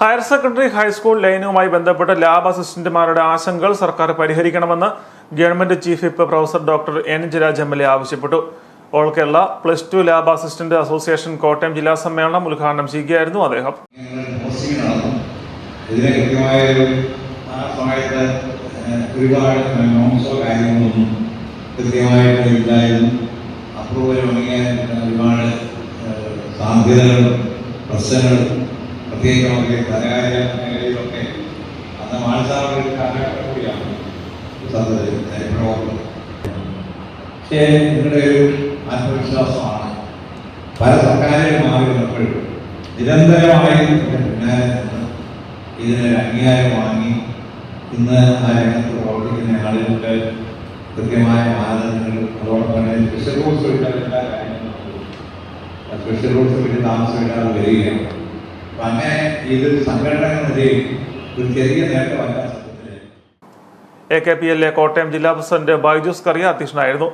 Higher secondary high school ലൈനുമായി ബന്ധപ്പെട്ട് lab അസിസ്റ്റന്റുമാരുടെ ആശങ്കകൾ സർക്കാർ പരിഹരിക്കണമെന്ന് government chief whip professor doctor N Jayaraj M L A ആവശ്യപ്പെട്ടു. All Kerala plus two lab assistant association Kottayam ജില്ലാ സമ്മേളനം ഉദ്ഘാടനം ചെയ്യുകയായിരുന്നു അദ്ദേഹം. പ്രശ്നങ്ങൾ അപ്രൂവൽ പ്രത്യേകിച്ച് നമുക്ക് ധനകാര്യ മേഖലയിലൊക്കെ അന്ന് മാനസാവ് ഒരു കാലഘട്ടം കൂടിയാണ് പ്രവർത്തനം പക്ഷേ നിങ്ങളുടെ ഒരു ആത്മവിശ്വാസമാണ്. പല സർക്കാരുകൾ മാറി വന്നപ്പോഴും നിരന്തരമായി ഇതിനൊരു അംഗീകാരം വാങ്ങി ഇന്ന് ആ രംഗത്ത് പ്രവർത്തിക്കുന്ന ആളുകൾക്ക് കൃത്യമായ മാനദണ്ഡങ്ങൾ അതോടൊപ്പം തന്നെ സ്പെഷ്യൽ റൂൾസ് വിട്ടാൽ എല്ലാ കാര്യങ്ങളും സ്പെഷ്യൽ റൂൾസ് വിട്ട് താമസമില്ലാതെ വരികയാണ്. അപ്പം ഒരു ചെറിയ എ കെ പി എല്ലെ കോട്ടയം ജില്ലാ പ്രസിഡന്റ് ബൈജൂസ് കറിയ അധ്യക്ഷനായിരുന്നു.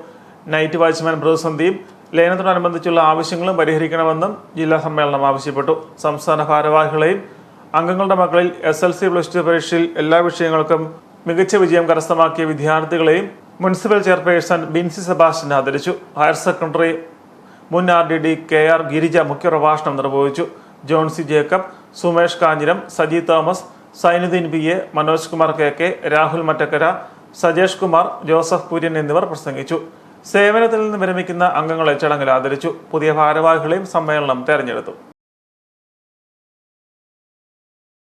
നൈറ്റ് വാച്ച്മാൻ പ്രതിസന്ധിയും ലയനത്തോടനുബന്ധിച്ചുള്ള ആവശ്യങ്ങളും പരിഹരിക്കണമെന്നും ജില്ലാ സമ്മേളനം ആവശ്യപ്പെട്ടു. സംസ്ഥാന ഭാരവാഹികളെയും അംഗങ്ങളുടെ മക്കളിൽ S L C plus two പരീക്ഷയിൽ എല്ലാ വിഷയങ്ങൾക്കും മികച്ച വിജയം കരസ്ഥമാക്കിയ വിദ്യാർത്ഥികളെയും മുനിസിപ്പൽ ചെയർപേഴ്സൺ ബിൻസി സെബാസ്റ്റ്യൻ ആദരിച്ചു. ഹയർ സെക്കൻഡറി മുൻ R D D K R Girija മുഖ്യപ്രഭാഷണം നിർവഹിച്ചു. Johnsy Jacob Sumesh Kanjiram Saji Thomas Sainudeen P A Manoj Kumar K K Rahul Mattakkara Sajesh Kumar Joseph Kurian എന്നിവർ പ്രസംഗിച്ചു. സേവനത്തിൽ നിന്ന് വിരമിക്കുന്ന അംഗങ്ങളെ ചടങ്ങിൽ ആദരിച്ചു. പുതിയ ഭാരവാഹികളെയും സമ്മേളനം തെരഞ്ഞെടുത്തു.